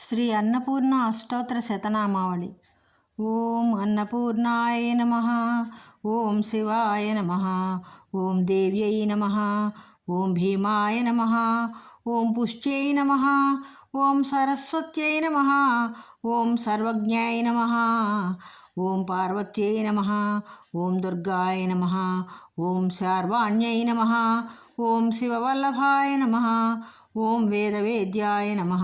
శ్రీ అన్నపూర్ణ అష్టోత్తర శతనామావళి ఓం అన్నపూర్ణాయ నమ ఓం శివాయ నమ ఓం దేవ్యై నమ ఓం భీమాయ నమ ఓం పుష్ట్యై నమ ఓం సరస్వత్యై నమ ఓం సర్వజ్ఞాయ నమ ఓం పార్వత్యై నమ ఓం దుర్గాయ నమ ఓం శార్వాణ్యై నమ ఓం శివవల్లభాయ నమ ఓం వేదవేద్యాయ నమ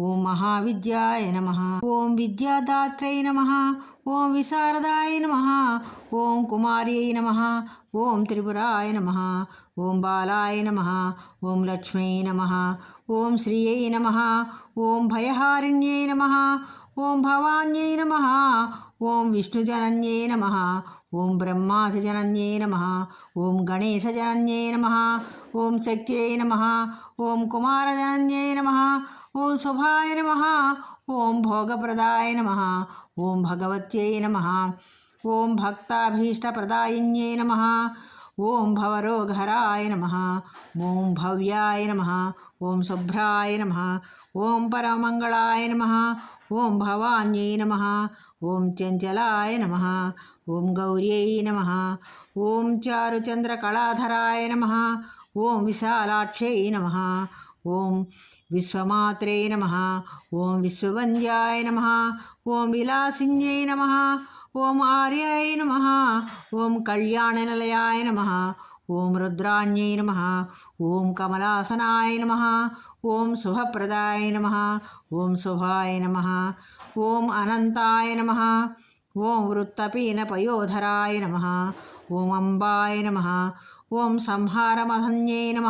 ఓం మహావిద్యాయ నమ ఓం విద్యాదాత్రై నమ ఓం విశారదాయ నమ ఓం కుమార్యై నమ ఓం త్రిపురాయ నమ ఓం బాలాయ నమ ఓం లక్ష్మీ నమ ఓం శ్రీయై నమ ఓం భయహారిణ్యై నమ ఓం భవాన్యై నమ ఓం విష్ణుజనన్యై నమ ఓం బ్రహ్మాసజనన్యై నమ ఓం గణేశజనన్యై నమ ఓం శక్త్యై నమ ఓం కుమారజనన్యై నమ ఓం శుభాయ నమ ఓం భోగప్రదాయ నమ ఓం భగవత్యై నమ ఓం భక్తాభీష్టప్రదాయిన్యై నమ ఓం భవరోగహరాయ నమ ఓం భవ్యాయ నమ ఓం శుభ్రాయ నమ ఓం పరమంగళాయ నమ ఓం భవాన్యై నమ ఓం చంచలాయ నమ ఓం గౌర్యై నమ ఓం చారుచంద్రకళాధరాయ నమ ఓం విశాలాక్షై నమ ఓం విశ్వమాత్రే నమ ఓం విశ్వవంద్యాయ నమ ఓం విలాసిన్యై నమ ఓం ఆర్యాయ నమ ఓం కళ్యాణనిలయాయ నమ ఓం రుద్రాణ్యై నమ ఓం కమలాసనాయ నమ ఓం శుభప్రదాయ నమ ఓం శుభాయ నమ ఓం అనంతాయ నమ ఓం వృత్తపీనపయోధరాయ నమ ఓం అంబాయ నమ ఓం సంహారమహన్యై నమ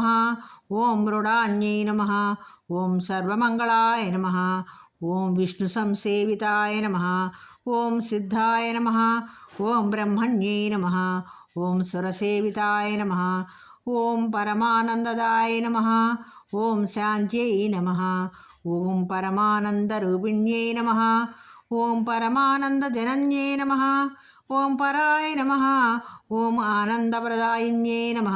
ఓం మృడాన్యై నమ ఓం సర్వమంగళాయ నమ ఓం విష్ణు సంసేవితాయ నమ ఓం సిద్ధాయ నమ ఓం బ్రహ్మణ్యై నమ ఓం సురసేవితాయ నమ ఓం పరమానందదాయ నమ ఓం శాంత్యై నమ ఓం పరమానందరూపిణ్యై నమ ఓం పరమానందజనన్యై నమ ఓం పరాయ నమ ఓం ఆనందప్రదాయిన్యే నమ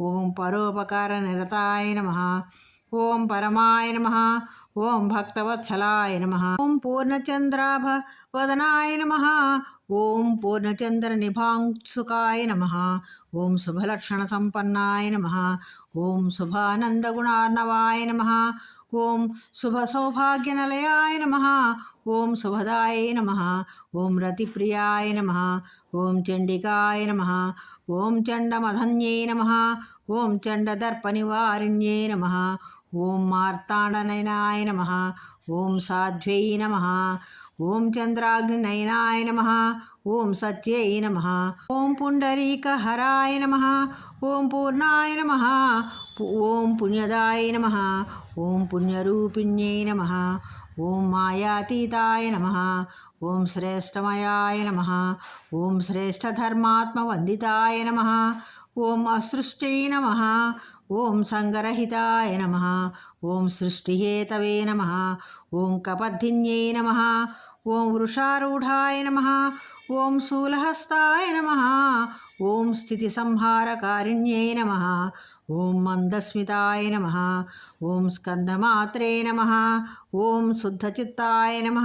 ఓం పరోపకార నిరతాయ నమ ఓం పరమాయ నమ ఓం భక్తవత్సలాయ నమ ఓం పూర్ణచంద్రాభ వదనాయ నమ ఓం పూర్ణచంద్ర నిభాంసుకాయ నమ ఓం శుభలక్షణ సంపన్నాయ నమ ఓం శుభానందగుణార్ణవాయ నమ ఓం శుభసౌభాగ్యనిలయాయ నమ ఓం శుభదాయ నమ ఓం రతిప్రియాయ నమ ఓం చండికాయ నమ ఓం చండమధన్యే నమ ఓం చండదర్పనివారిణ్యే నమ ఓం మార్తాండనయనాయ నమ ఓం సాధ్వై నమ ఓం చంద్రాగ్నినయనాయ నమ ఓం సత్యై నమ ఓం పుండరీకహరాయ నమ ఓం పూర్ణాయ నమ ఓం పుణ్యదాయ నమ ఓం పుణ్యరూపిణ్యై నమ ఓం మాయాతీతాయ నమ. ఓం శ్రేష్టమయాయ నమ. ఓం శ్రేష్టధర్మాత్మవందితాయ నమ. ఓం అసృష్టై నమ. ఓం సంగరహితాయ నమ. ఓం సృష్టిహేతవే నమ. ఓం కపద్ధిన్యై నమ. ఓం వృషారూఢాయ నమ. ఓం శూలహస్తాయ నమ. ఓం స్థితి సంహారకారిణ్యై నమ ఓం మందస్మితాయ నమ ఓం స్కందమాత్రే నమ ఓం శుద్ధచిత్తాయ నమ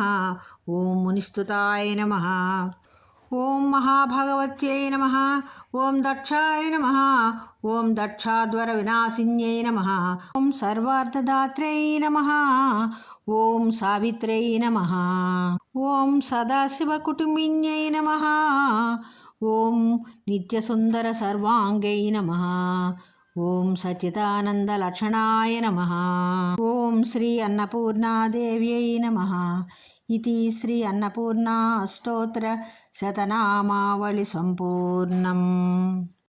ఓం మునిస్తుతాయ నమ ఓం మహాభగవత్యై నమ ఓం దక్షాయ నమ ఓం దక్షాధ్వర వినాశిన్యై నమ ఓం సర్వార్థదాత్రై నమ ఓం సావిత్రై నమ ఓం సదాశివకుటుంబిన్యై నమ ఓం నిత్యసుందర సర్వాంగై నమ. ఓం సచిదానందలక్షణాయ నమ. ఓం శ్రీ అన్నపూర్ణాదేవ్యై నమ. ఇది శ్రీ అన్నపూర్ణ అష్టోత్తర శతనామావళి సంపూర్ణం.